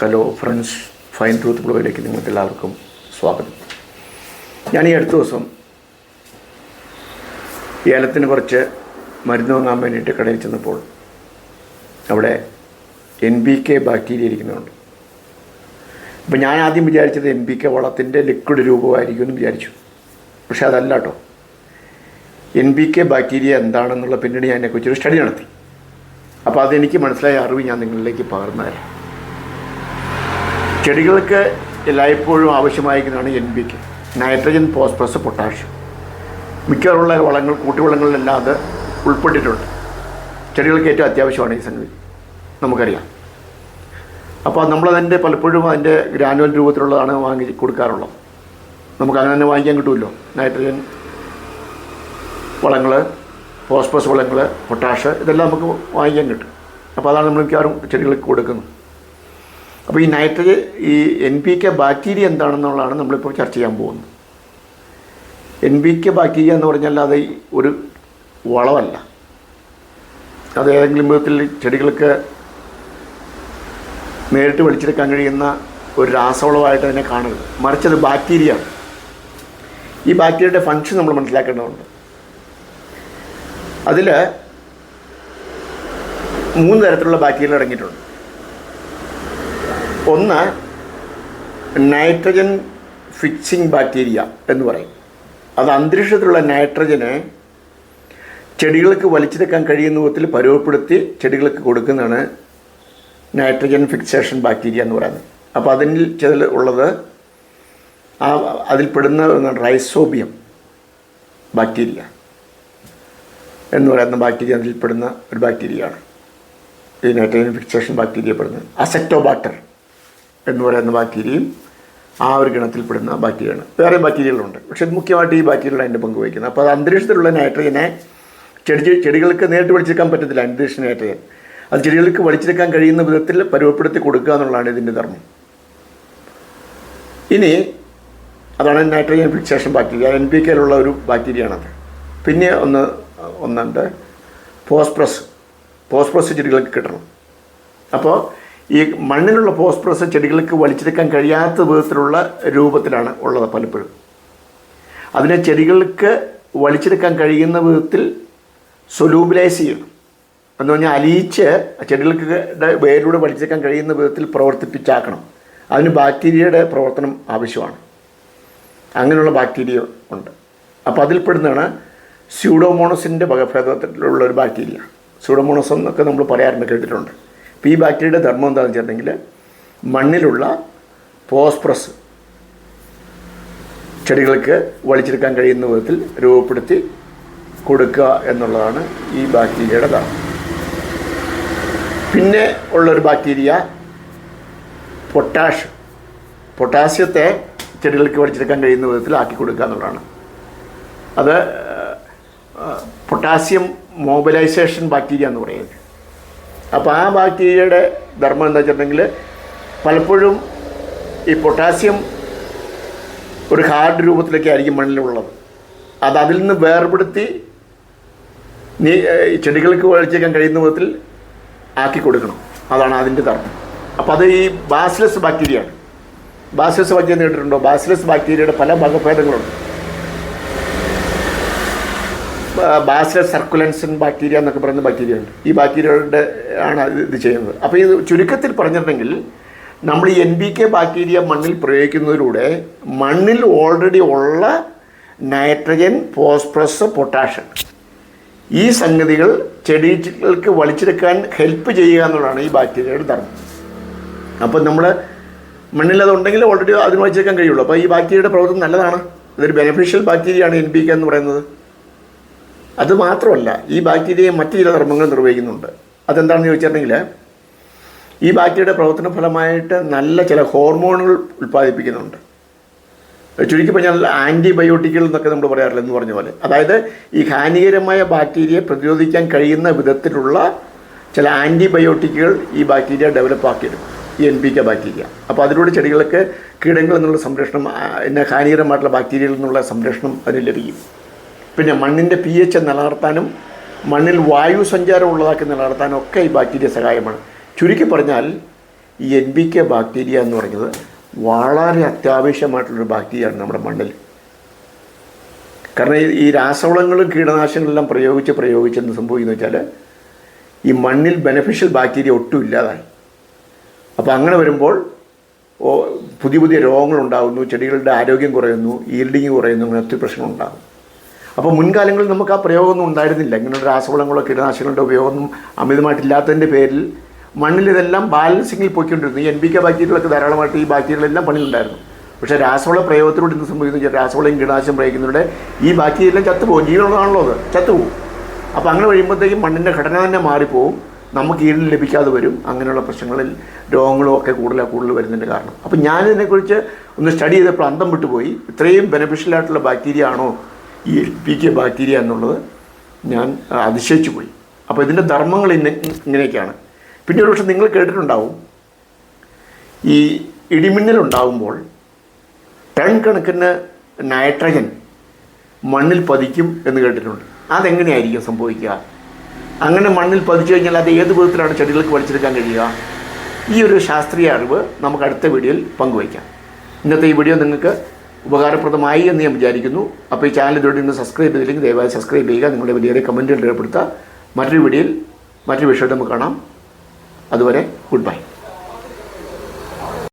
Hello friends fine truth ബ്ലോഗിലേക്ക് നിങ്ങൾക്ക് എല്ലാവർക്കും സ്വാഗതം. ഞാൻ ഈ അടുത്ത ദിവസം ഏലത്തിന് കുറച്ച് മരുന്ന് വാങ്ങാൻ വേണ്ടിയിട്ട് കടയിൽ ചെന്നപ്പോൾ അവിടെ എൻ ബി കെ ബാക്ടീരിയ ഇരിക്കുന്നുണ്ട്. അപ്പം ഞാൻ ആദ്യം വിചാരിച്ചത് എൻ ബി കെ വളത്തിന്റെ ലിക്വിഡ് രൂപമായിരിക്കും എന്ന് വിചാരിച്ചു. പക്ഷെ അതല്ല കേട്ടോ എൻ ബി കെ ബാക്ടീരിയ എന്താണെന്നുള്ള പിന്നീട് ഞാൻ അതിനെക്കുറിച്ചൊരു സ്റ്റഡി നടത്തി. അപ്പോൾ അതെനിക്ക് മനസ്സിലായ അറിവ് ഞാൻ നിങ്ങളിലേക്ക് പകർന്നു തരാം ചെടികൾക്ക് എല്ലായ്പ്പോഴും ആവശ്യമായിരിക്കുന്നതാണ് N P K nitrogen phosphorus potassium മിക്കവാറുള്ള വളങ്ങൾ കൂട്ടുവളങ്ങളിലെല്ലാം അത് ഉൾപ്പെട്ടിട്ടുണ്ട്. ചെടികൾക്ക് ഏറ്റവും അത്യാവശ്യമാണ് ഈ സംഗതി. നമുക്കറിയാം. അപ്പോൾ നമ്മളതിന്റെ പലപ്പോഴും അതിന്റെ ഗ്രാനുവൽ രൂപത്തിലുള്ളതാണ് വാങ്ങി കൊടുക്കാറുള്ളത്. നമുക്ക് അങ്ങനെ തന്നെ വാങ്ങിക്കാൻ കിട്ടുമല്ലോ നൈട്രജൻ വളങ്ങൾ ഫോസ്ഫറസ് വളങ്ങൾ പൊട്ടാഷ് ഇതെല്ലാം നമുക്ക് വാങ്ങിക്കാൻ കിട്ടും. അപ്പോൾ അതാണ് നമ്മൾ മിക്കവാറും ചെടികൾക്ക് കൊടുക്കുന്നത്. അപ്പോൾ ഈ നൈട്രജൻ ഈ എൻ പി കെ ബാക്ടീരിയ എന്താണെന്നുള്ളതാണ് നമ്മളിപ്പോൾ ചർച്ച ചെയ്യാൻ പോകുന്നത്. എൻ പി കെ ബാക്ടീരിയ എന്ന് പറഞ്ഞാൽ അത് ഒരു വളമല്ല അത് ഏതെങ്കിലും വിധത്തിൽ ചെടികൾക്ക് നേരിട്ട് വലിച്ചെടുക്കാൻ കഴിയുന്ന ഒരു രാസവളമായിട്ട് അതിനെ കാണരുത്. മറിച്ചത് ബാക്ടീരിയ ഈ ബാക്ടീരിയയുടെ ഫങ്ഷൻ നമ്മൾ മനസ്സിലാക്കേണ്ടതുണ്ട്. അതിൽ മൂന്ന് തരത്തിലുള്ള ബാക്ടീരിയകൾ അടങ്ങിയിട്ടുണ്ട്. ഒന്ന് നൈട്രജൻ ഫിക്സിംഗ് ബാക്ടീരിയ എന്ന് പറയും. അത് അന്തരീക്ഷത്തിലുള്ള നൈട്രജനെ ചെടികൾക്ക് വലിച്ചെടുക്കാൻ കഴിയുന്ന വിധത്തിൽ പരുവപ്പെടുത്തി ചെടികൾക്ക് കൊടുക്കുന്നതാണ് നൈട്രജൻ ഫിക്സേഷൻ ബാക്ടീരിയ എന്ന് പറയുന്നത്. അപ്പോൾ അതിൽ ചില ഉള്ളത് ആ അതിൽപ്പെടുന്ന റൈസോബിയം ബാക്ടീരിയ എന്ന് പറയുന്ന ബാക്ടീരിയ അതിൽപ്പെടുന്ന ഒരു ബാക്ടീരിയയാണ് ഈ നൈട്രജൻ ഫിക്സേഷൻ ബാക്ടീരിയ പെടുന്നത്. അസെക്ടോബാക്ടർ എന്ന് പറയുന്ന ബാക്ടീരിയയും ആ ഒരു ഗണത്തിൽപ്പെടുന്ന ബാക്ടീരിയയാണ് വേറെ ബാക്ടീരിയകളുണ്ട് പക്ഷെ മുഖ്യമായിട്ട് ഈ ബാക്ടീരിയകളാണ് അതിന്റെ പങ്ക് വഹിക്കുന്നത്. അപ്പോൾ അത് അന്തരീക്ഷത്തിലുള്ള നൈട്രജനെ ചെടി ചെടികൾക്ക് നേരിട്ട് വലിച്ചെടുക്കാൻ പറ്റത്തില്ല അന്തരീക്ഷ നൈട്രജൻ അത് ചെടികൾക്ക് വലിച്ചെടുക്കാൻ കഴിയുന്ന വിധത്തിൽ പരുവപ്പെടുത്തി കൊടുക്കുക എന്നുള്ളതാണ് ഇതിന്റെ ധർമ്മം. ഇനി അതാണ് nitrogen fixation bacteria N P കെയിലുള്ള ഒരു ബാക്ടീരിയയാണത് പിന്നെ ഒന്ന് ഒന്നുണ്ട് ഫോസ്പ്രസ് ഫോസ്പ്രസ് ചെടികൾക്ക് കിട്ടണം. അപ്പോൾ ഈ മണ്ണിലുള്ള ഫോസ്ഫറസ് ചെടികൾക്ക് വലിച്ചെടുക്കാൻ കഴിയാത്ത വിധത്തിലുള്ള രൂപത്തിലാണ് ഉള്ളത് പലപ്പോഴും. അതിനെ ചെടികൾക്ക് വലിച്ചെടുക്കാൻ കഴിയുന്ന വിധത്തിൽ സൊലൂബിലൈസ് ചെയ്യണം. എന്ന് പറഞ്ഞാൽ അലിയിച്ച് ചെടികൾക്ക് വേരിലൂടെ വലിച്ചെടുക്കാൻ കഴിയുന്ന വിധത്തിൽ പ്രവർത്തിപ്പിച്ചാക്കണം. അതിന് ബാക്ടീരിയയുടെ പ്രവർത്തനം ആവശ്യമാണ്. അങ്ങനെയുള്ള ബാക്ടീരിയ ഉണ്ട്. അപ്പോൾ അതിൽപ്പെടുന്നതാണ് സ്യൂഡോമോണസിന്റെ വകഭേദത്തിലുള്ള ഒരു ബാക്ടീരിയ സ്യൂഡോമോണസ് എന്നൊക്കെ നമ്മൾ പറയാറുണ്ട് കേട്ടിട്ടുണ്ട്. ഈ ബാക്ടീരിയയുടെ ധർമ്മം എന്താണെന്ന് വെച്ചിട്ടുണ്ടെങ്കിൽ മണ്ണിലുള്ള ഫോസ്ഫറസ് ചെടികൾക്ക് വലിച്ചെടുക്കാൻ കഴിയുന്ന വിധത്തിൽ രൂപപ്പെടുത്തി കൊടുക്കുക എന്നുള്ളതാണ് ഈ ബാക്ടീരിയയുടെ ധർമ്മം. പിന്നെ ഉള്ളൊരു ബാക്ടീരിയ പൊട്ടാഷ്. പൊട്ടാസ്യത്തെ ചെടികൾക്ക് വലിച്ചെടുക്കാൻ കഴിയുന്ന വിധത്തിൽ ആക്കി കൊടുക്കുക എന്നുള്ളതാണ്. അത് പൊട്ടാസ്യം മോബിലൈസേഷൻ ബാക്ടീരിയ എന്ന് പറയുന്നത്. അപ്പോൾ ആ ബാക്ടീരിയയുടെ ധർമ്മം എന്താ വെച്ചിട്ടുണ്ടെങ്കിൽ പലപ്പോഴും ഈ പൊട്ടാസ്യം ഒരു ഹാർഡ് രൂപത്തിലൊക്കെ ആയിരിക്കും മണ്ണിലുള്ളത്. അത് അതിൽ നിന്ന് വേർപെടുത്തി നീ ചെടികൾക്ക് വളർച്ചയ്ക്കാൻ കഴിയുന്ന വിധത്തിൽ ആക്കി കൊടുക്കണം. അതാണ് അതിന്റെ ധർമ്മം. അപ്പോൾ അത് ഈ ബാസിലസ് ബാക്ടീരിയയാണ്. ബാസിലസ് ബാക്ടീരിയ കേട്ടിട്ടുണ്ടോ? ബാസിലസ് ബാക്ടീരിയയുടെ പല വകഭേദങ്ങളുണ്ട് ബാസിലസ് സർക്കുലൻസൻ ബാക്ടീരിയ എന്നൊക്കെ പറയുന്ന ബാക്ടീരിയ ഉണ്ട്. ഈ ബാക്ടീരിയകളുടെ ആണ് ഇത് ചെയ്യുന്നത്. അപ്പോൾ ഇത് ചുരുക്കത്തിൽ പറഞ്ഞിട്ടുണ്ടെങ്കിൽ നമ്മൾ ഈ എൻ ബി കെ ബാക്ടീരിയ മണ്ണിൽ പ്രയോഗിക്കുന്നതിലൂടെ മണ്ണിൽ ഓൾറെഡി ഉള്ള നൈട്രജൻ ഫോസ്ഫറസ് പൊട്ടാഷ്യം ഈ സംഗതികൾ ചെടികൾക്ക് വലിച്ചെടുക്കാൻ ഹെൽപ്പ് ചെയ്യുക എന്നുള്ളതാണ് ഈ ബാക്ടീരിയയുടെ ധർമ്മം. അപ്പം നമ്മൾ മണ്ണിൽ അതുണ്ടെങ്കിൽ ഓൾറെഡി അതിന് വലിച്ചെടുക്കാൻ കഴിയുള്ളൂ. അപ്പോൾ ഈ ബാക്ടീരിയയുടെ പ്രവർത്തനം നല്ലതാണ്. ഇതൊരു ബെനിഫിഷ്യൽ ബാക്ടീരിയയാണ് എൻ ബി കെ എന്ന് പറയുന്നത്. അത് മാത്രമല്ല ഈ ബാക്ടീരിയ മറ്റു ചില ധർമ്മങ്ങൾ നിർവഹിക്കുന്നുണ്ട്. അതെന്താണെന്ന് ചോദിച്ചിട്ടുണ്ടെങ്കിൽ ഈ ബാക്ടീരിയയുടെ പ്രവർത്തന ഫലമായിട്ട് നല്ല ചില ഹോർമോണുകൾ ഉൽപ്പാദിപ്പിക്കുന്നുണ്ട്. ചുരുക്കി പറഞ്ഞാൽ ആന്റിബയോട്ടിക്കുകൾ എന്നൊക്കെ നമ്മൾ പറയാറില്ല എന്ന് പറഞ്ഞ പോലെ. അതായത് ഈ ഹാനികരമായ ബാക്ടീരിയയെ പ്രതിരോധിക്കാൻ കഴിയുന്ന വിധത്തിലുള്ള ചില ആന്റിബയോട്ടിക്കുകൾ ഈ ബാക്ടീരിയ ഡെവലപ്പ് ആക്കിയെടുക്കും. ഈ എൻ പി കെ ബാക്ടീരിയ. അപ്പോൾ അതിലൂടെ ചെടികൾക്ക് കീടങ്ങൾ എന്നുള്ള സംരക്ഷണം പിന്നെ ഹാനികരമായിട്ടുള്ള ബാക്ടീരിയയിൽ നിന്നുള്ള സംരക്ഷണം അതിന് ലഭിക്കും. പിന്നെ മണ്ണിന്റെ പി എച്ച് നിലനിർത്താനും മണ്ണിൽ വായു സഞ്ചാരം ഉള്ളതാക്കി നിലനിർത്താനും ഒക്കെ ഈ ബാക്ടീരിയ സഹായമാണ്. ചുരുക്കി പറഞ്ഞാൽ ഈ എൻ ബി കെ ബാക്ടീരിയ എന്ന് പറയുന്നത് വളരെ അത്യാവശ്യമായിട്ടുള്ളൊരു ബാക്ടീരിയയാണ് നമ്മുടെ മണ്ണിൽ. കാരണം ഈ- രാസവളങ്ങളും കീടനാശിനികളെല്ലാം പ്രയോഗിച്ച് പ്രയോഗിച്ച് എന്ന് സംഭവിക്കുന്നു വെച്ചാൽ ഈ മണ്ണിൽ ബെനഫിഷ്യൽ ബാക്ടീരിയ ഒട്ടും ഇല്ലാതായി. അപ്പോൾ അങ്ങനെ വരുമ്പോൾ പുതിയ പുതിയ രോഗങ്ങളുണ്ടാകുന്നു ചെടികളുടെ ആരോഗ്യം കുറയുന്നു ഈൽഡിങ് കുറയുന്നു അങ്ങനെ ഒത്തിരി പ്രശ്നങ്ങളുണ്ടാകും അപ്പോൾ മുൻകാലങ്ങളിൽ നമുക്ക് ആ പ്രയോഗമൊന്നും ഉണ്ടായിരുന്നില്ല. ഇങ്ങനെയുള്ള രാസവളങ്ങളോ കീടനാശിനികളുടെ ഉപയോഗമൊന്നും അമിതമായിട്ടില്ലാത്തതിന്റെ പേരിൽ മണ്ണിൽ ഇതെല്ലാം ബാലൻസിങ്ങിൽ പോയിക്കൊണ്ടിരുന്നു. ഈ എൻ ബി കെ ബാക്ടീരിയകളൊക്കെ ധാരാളമായിട്ട് ഈ ബാക്ടീരിയകളെല്ലാം പണിയുണ്ടായിരുന്നു പക്ഷേ രാസവള പ്രയോഗത്തിലൂടെ ഇന്ന് സംഭവിക്കുന്നു രാസവളയും കീടനാശം പ്രയോഗിക്കുന്നതിലൂടെ ഈ ബാക്ടീരിയ എല്ലാം ചത്തുപോകും. ജീവനുള്ളതാണല്ലോ അത്. ചത്തുപോകും. അപ്പോൾ അങ്ങനെ കഴിയുമ്പോഴത്തേക്കും മണ്ണിന്റെ ഘടന തന്നെ മാറിപ്പോവും. നമുക്ക് ഈടിന് ലഭിക്കാതെ വരും. അങ്ങനെയുള്ള പ്രശ്നങ്ങളിൽ രോഗങ്ങളും ഒക്കെ കൂടുതൽ കൂടുതൽ വരുന്നതിന്റെ കാരണം. അപ്പോൾ ഞാനിതിനെക്കുറിച്ച് ഒന്ന് സ്റ്റഡി ചെയ്തപ്പോൾ അന്തം വിട്ടുപോയി. ഇത്രയും ബെനിഫിഷ്യൽ ആയിട്ടുള്ള ബാക്ടീരിയ ആണോ ഈ പി കെ ബാക്ടീരിയ എന്നുള്ളത് ഞാൻ അതിശയിച്ചു പോയി. അപ്പോൾ ഇതിന്റെ ധർമ്മങ്ങൾ ഇന്ന ഇങ്ങനെയൊക്കെയാണ്. പിന്നെ ഒരു പക്ഷെ നിങ്ങൾ കേട്ടിട്ടുണ്ടാവും ഈ ഇടിമിന്നലുണ്ടാകുമ്പോൾ ടൺ കണക്കിന് നൈട്രജൻ മണ്ണിൽ പതിക്കും എന്ന് കേട്ടിട്ടുണ്ട്. അതെങ്ങനെയായിരിക്കും സംഭവിക്കുക? അങ്ങനെ മണ്ണിൽ പതിച്ചു കഴിഞ്ഞാൽ അത് ഏത് വിധത്തിലാണ് ചെടികൾക്ക് വലിച്ചെടുക്കാൻ കഴിയുക? ഈ ഒരു ശാസ്ത്രീയ അറിവ് നമുക്ക് അടുത്ത വീഡിയോയിൽ പങ്കുവയ്ക്കാം. ഇന്നത്തെ ഈ വീഡിയോ നിങ്ങൾക്ക് ഉപകാരപ്രദമായി എന്ന് ഞാൻ വിചാരിക്കുന്നു. അപ്പോൾ ഈ ചാനൽ ഇതുവരെ നിന്ന് സബ്സ്ക്രൈബ് ചെയ്തില്ലെങ്കിൽ ദയവായി സബ്സ്ക്രൈബ് ചെയ്യുക. നിങ്ങളുടെ വലിയ കമന്റുകൾ രേഖപ്പെടുത്തുക. മറ്റൊരു വീഡിയോയിൽ മറ്റൊരു വിഷയത്തിൽ നമുക്ക് കാണാം. അതുവരെ ഗുഡ് ബൈ